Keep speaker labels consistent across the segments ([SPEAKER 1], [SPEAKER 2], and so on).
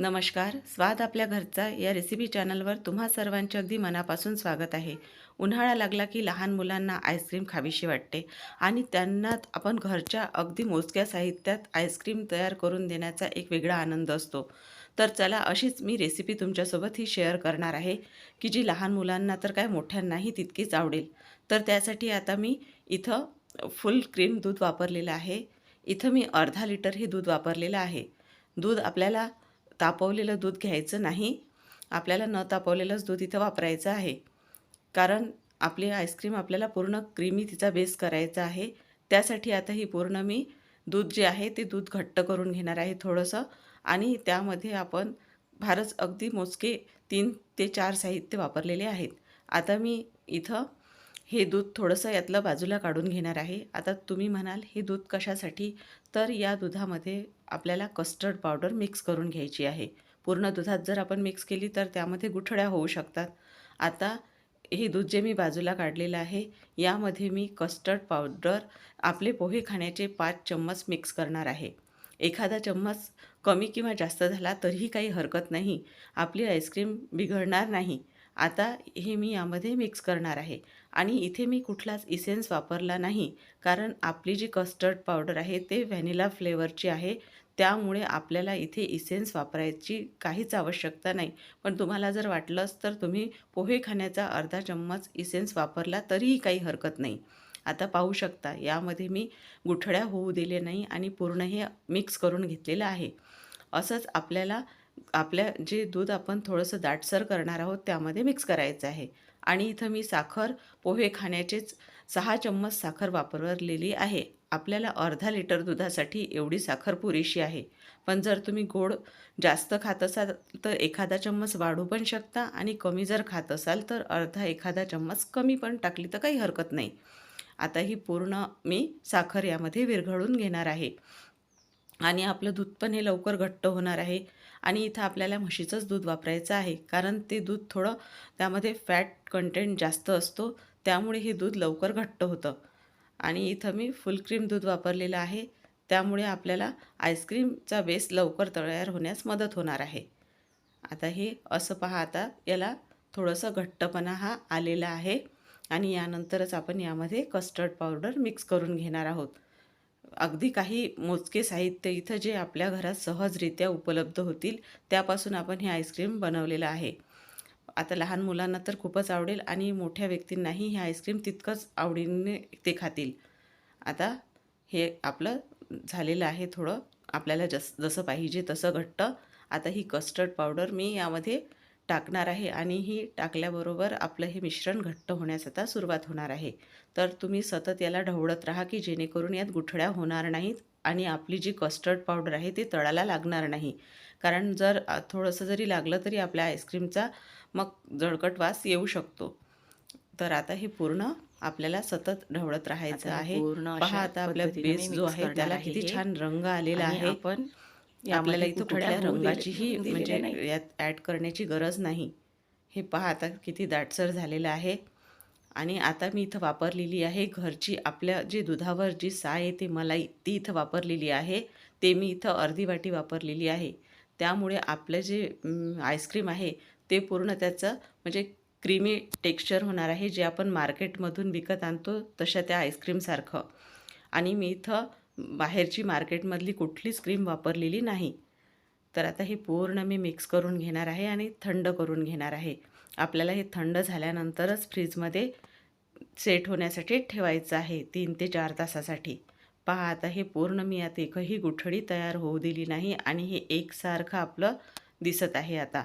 [SPEAKER 1] नमस्कार स्वाद आपल्या घरचा या रेसिपी चॅनलवर तुम्हा सर्वांचे अगदी मनापासून स्वागत आहे. उन्हाळा लागला की लहान मुलांना आईस्क्रीम खावीशी वाटते आणि त्यांना आपण घरच्या अगदी मोजक्या साहित्यात आईस्क्रीम तयार करून देण्याचा एक वेगळा आनंद असतो. तर चला अशीच मी रेसिपी तुमच्यासोबत ही शेअर करणार आहे की जी लहान मुलांना तर काय मोठ्यांनाही तितकीच आवडेल. तर त्यासाठी आता मी इथं फुल क्रीम दूध वापरलेलं आहे. इथं मी अर्धा लिटर हे दूध वापरलेलं आहे. दूध आपल्याला तापवलेलं दूध घ्यायचं नाही. आपल्याला न तापवलेलंच दूध इथं वापरायचं आहे. कारण आपली आईस्क्रीम आपल्याला पूर्ण क्रीमी तिचा बेस करायचा आहे. त्यासाठी आता ही पूर्ण मी दूध जे आहे ते दूध घट्ट करून घेणार आहे थोडंसं. आणि त्यामध्ये आपण फारच अगदी मोजके तीन ते चार साहित्य वापरलेले आहेत. आता मी इथं हे दूध थोडंसं यातलं बाजूला काढून घेणार आहे. आता तुम्ही म्हणाल हे दूध कशासाठी? तर या दुधामध्ये आपल्याला कस्टर्ड पावडर मिक्स करून घ्यायची आहे. पूर्ण दुधात जर आपण मिक्स केली तर त्यामध्ये गुठळ्या होऊ शकतात. आता हे दूध जे मी बाजूला काढलेलं आहे यामध्ये मी कस्टर्ड पावडर आपले पोहे खाण्याचे पाच चम्मच मिक्स करणार आहे. एखादा चम्मच कमी किंवा जास्त झाला तरीही काही हरकत नाही. आपली आईस्क्रीम बिघडणार नाही. आता हे मी यामध्ये मिक्स करणार आहे. आणि इथे मी कुठलाच इसेन्स वापरला नाही. कारण आपली जी कस्टर्ड पावडर आहे ते व्हॅनिला फ्लेवरची आहे. त्यामुळे आपल्याला इथे इसेन्स वापरायची काहीच आवश्यकता नाही. पण तुम्हाला जर वाटलंच तर तुम्ही पोहे खाण्याचा अर्धा चम्मच इसेन्स वापरला तरीही काही हरकत नाही. आता पाहू शकता यामध्ये मी गुठळ्या होऊ दिले नाही आणि पूर्ण हे मिक्स करून घेतलेलं आहे. असंच आपल्याला आपल्या जे दूध आपण थोडंसं दाटसर करणार आहोत त्यामध्ये मिक्स करायचं आहे. आणि इथं मी साखर पोहे खाण्याचेच सहा चम्मच साखर वापरलेली आहे. आपल्याला अर्धा लिटर दुधासाठी एवढी साखर पुरेशी आहे. पण जर तुम्ही गोड जास्त खात असाल तर एखादा चम्मच वाढू पण शकता आणि कमी जर खात असाल तर अर्धा एखादा चम्मच कमी पण टाकली तर काही हरकत नाही. आता ही पूर्ण मी साखर यामध्ये विरघळून घेणार आहे. आणि आपलं दूध पण हे लवकर घट्ट होणार आहे. आणि इथं आपल्याला म्हशीचंच दूध वापरायचं आहे. कारण ते दूध थोडं त्यामध्ये फॅट कंटेंट जास्त असतो. त्यामुळे हे दूध लवकर घट्ट होतं. आणि इथं मी फुल क्रीम दूध वापरलेलं आहे. त्यामुळे आपल्याला आईस्क्रीमचा बेस लवकर तयार होण्यास मदत होणार आहे. आता हे असं पहा आता याला थोडंसं घट्टपणा हा आलेला आहे. आणि यानंतरच आपण यामध्ये कस्टर्ड पावडर मिक्स करून घेणार आहोत. अगदी काही मोजके साहित्य इथं जे आपल्या घरात सहजरित्या उपलब्ध होतील त्यापासून आपण हे आईस्क्रीम बनवलेलं आहे. आता लहान मुलांना तर खूपच आवडेल आणि मोठ्या व्यक्तींनाही हे आईस्क्रीम तितकंच आवडीने ते खातील. आता हे आपलं झालेलं आहे थोडं आपल्याला जस जसं पाहिजे तसं घट्ट. आता ही कस्टर्ड पावडर मी यामध्ये टाकणार आहे आणि ही टाकल्याबरोबर आपलं हे मिश्रण घट्ट होण्यास आता सुरुवात होणार आहे. तर तुम्ही सतत याला ढवळत राहा की जेणेकरून यात गुठळ्या होणार नाहीत आणि आपली जी कस्टर्ड पावडर आहे ती तळाला लागणार नाही. कारण जर थोडंसं जरी लागलं तरी आपल्या आईस्क्रीमचा मग जळकट वास येऊ शकतो. तर आता हे पूर्ण आपल्याला सतत ढवळत राहायचं आहे. पहा आता आपला बेस जो आहे त्याला किती छान रंग आलेला आहे.
[SPEAKER 2] पण
[SPEAKER 1] आपल्याला इथं कुठल्या रंगाचीही म्हणजे यात ॲड करण्याची गरज नाही. हे पहा आता किती दाटसर झालेलं आहे. आणि आता मी इथं वापरलेली आहे घरची आपल्या जे दुधावर जी साय येते मलाई ती इथं वापरलेली आहे. ते मी इथं अर्धी वाटी वापरलेली आहे. त्यामुळे आपलं जे आईस्क्रीम आहे ते पूर्ण त्याचं म्हणजे क्रीमी टेक्स्चर होणार आहे. जे आपण मार्केटमधून विकत आणतो तशा त्या आईस्क्रीमसारखं. आणि मी इथं बाहेरची मार्केटमधली कुठलीच क्रीम वापरलेली नाही. तर आता हे पूर्ण मी मिक्स करून घेणार आहे आणि थंड करून घेणार आहे. आपल्याला हे थंड झाल्यानंतरच फ्रीजमध्ये सेट होण्यासाठी ठेवायचं आहे तीन ते चार तासासाठी. पहा आता हे पूर्ण मी आता एकही गुठळी तयार होऊ दिली नाही आणि हे एकसारखं आपलं दिसत आहे आता.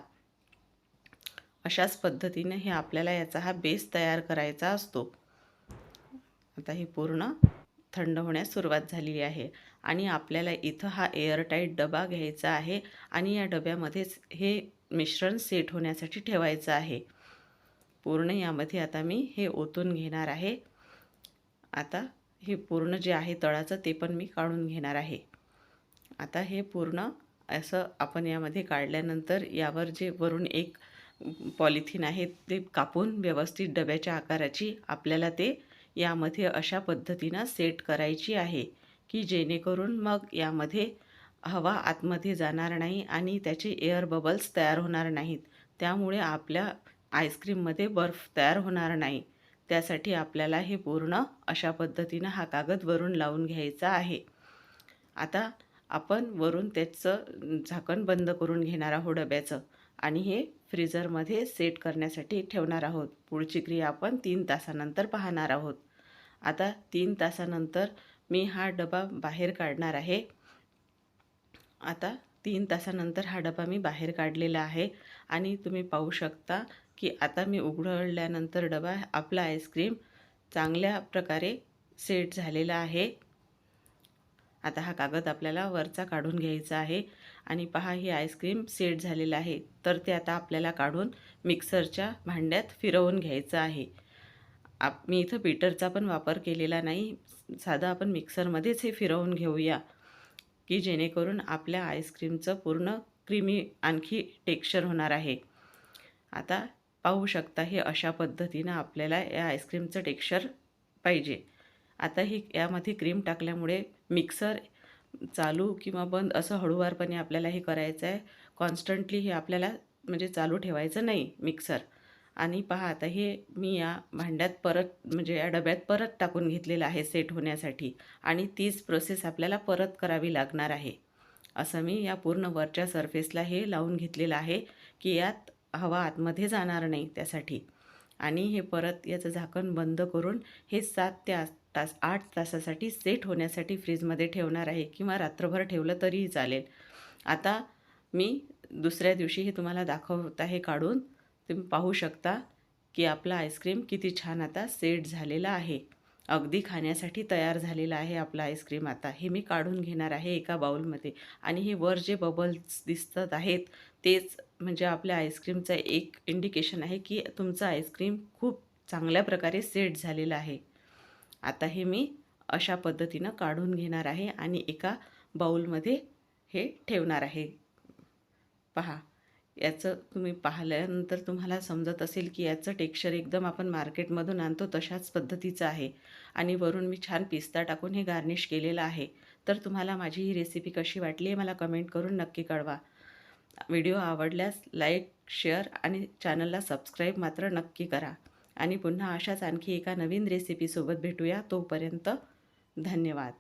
[SPEAKER 1] अशाच पद्धतीने हे आपल्याला याचा हा बेस तयार करायचा असतो. आता हे पूर्ण थंड होण्यास सुरुवात झालेली आहे. आणि आपल्याला इथं हा एअरटाईट डबा घ्यायचा आहे आणि या डब्यामध्येच हे मिश्रण सेट होण्यासाठी ठेवायचं आहे. पूर्ण यामध्ये आता मी हे ओतून घेणार आहे. आता हे पूर्ण जे आहे तळाचं ते पण मी काढून घेणार आहे. आता हे पूर्ण असं आपण यामध्ये काढल्यानंतर यावर जे वरून एक पॉलिथिन आहे ते कापून व्यवस्थित डब्याच्या आकाराची आपल्याला ते यामध्ये अशा पद्धतीनं सेट करायची आहे की जेणेकरून मग यामध्ये हवा आतमध्ये जाणार नाही आणि त्याचे एअर बबल्स तयार होणार नाहीत. त्यामुळे आपल्या आईस्क्रीममध्ये बर्फ तयार होणार नाही. त्यासाठी आपल्याला हे पूर्ण अशा पद्धतीनं हा कागद वरून लावून घ्यायचा आहे. आता आपण वरून त्याचं झाकण बंद करून घेणार आहोत डब्याचं आणि हे फ्रीझरमध्ये सेट करण्यासाठी ठेवणार आहोत. पुढची क्रिया आपण तीन तासानंतर पाहणार आहोत. आता तीन तासानंतर मी हा डबा बाहेर काढणार आहे. आता तीन तासानंतर हा डबा मी बाहेर काढलेला आहे. आणि तुम्ही पाहू शकता की आता मी उघडल्यानंतर डबा आपला आईस्क्रीम चांगल्या प्रकारे सेट झालेला आहे. आता हा कागद आपल्याला वरचा काढून घ्यायचा आहे. आणि पहा ही आईस्क्रीम सेट झालेलं आहे. तर ते आता आपल्याला काढून मिक्सरच्या भांड्यात फिरवून घ्यायचं आहे. आप मी इथं बीटरचा पण वापर केलेला नाही. साधं आपण मिक्सरमध्येच हे फिरवून घेऊया की जेणेकरून आपल्या आईस्क्रीमचं पूर्ण क्रीमी आणखी टेक्स्चर होणार आहे. आता पाहू शकता हे अशा पद्धतीनं आपल्याला या आईस्क्रीमचं टेक्स्चर पाहिजे. आता ही यामध्ये क्रीम टाकल्यामुळे मिक्सर चालू किंवा बंद असं हळूवारपणे आपल्याला हे करायचं आहे. कॉन्स्टंटली हे आपल्याला म्हणजे चालू ठेवायचं नाही मिक्सर आणि पहा आता हे मी या भांड्यात परत म्हणजे या डब्यात परत टाकून घेतलेलं आहे सेट होण्यासाठी. आणि तीच प्रोसेस आपल्याला परत करावी लागणार आहे. असं मी या पूर्ण वरच्या सरफेसला हे लावून घेतलेलं आहे की यात हवा आतमध्ये जाणार नाही त्यासाठी. आणि हे परत याचं झाकण बंद करून हे सात ते तास आठ तासासाठी सेट होण्यासाठी फ्रीजमध्ये ठेवणार आहे किंवा रात्रभर ठेवलं तरीही चालेल. आता मी दुसऱ्या दिवशी हे तुम्हाला दाखवत आहे काढून. तुम्ही पाहू शकता की आपला आईस्क्रीम किती छान आता सेट झालेला आहे. अगदी खाण्यासाठी तयार झालेला आहे आपला आईस्क्रीम आता. हे मी काढून घेणार आहे एका बाउलमध्ये. आणि हे वर जे बबल्स दिसतात आहेत तेच म्हणजे आपल्या आईस्क्रीमचं एक इंडिकेशन आहे की तुमचं आईस्क्रीम खूप चांगल्या प्रकारे सेट झालेलं आहे. आता हे मी अशा पद्धतीनं काढून घेणार आहे आणि एका बाउलमध्ये हे ठेवणार आहे. पहा याचं तुम्ही पाहिल्यानंतर तुम्हाला समजत असेल की याचं टेक्स्चर एकदम आपण मार्केटमधून आणतो तशाच पद्धतीचं आहे. आणि वरून मी छान पिस्ता टाकून हे गार्निश केलेलं आहे. तर तुम्हाला माझी ही रेसिपी कशी वाटली आहे मला कमेंट करून नक्की कळवा. व्हिडिओ आवडल्यास लाईक शेअर आणि चॅनलला सबस्क्राईब मात्र नक्की करा. आणि पुन्हा अशाच आणखी एका नवीन रेसिपीसोबत भेटूया. तोपर्यंत धन्यवाद.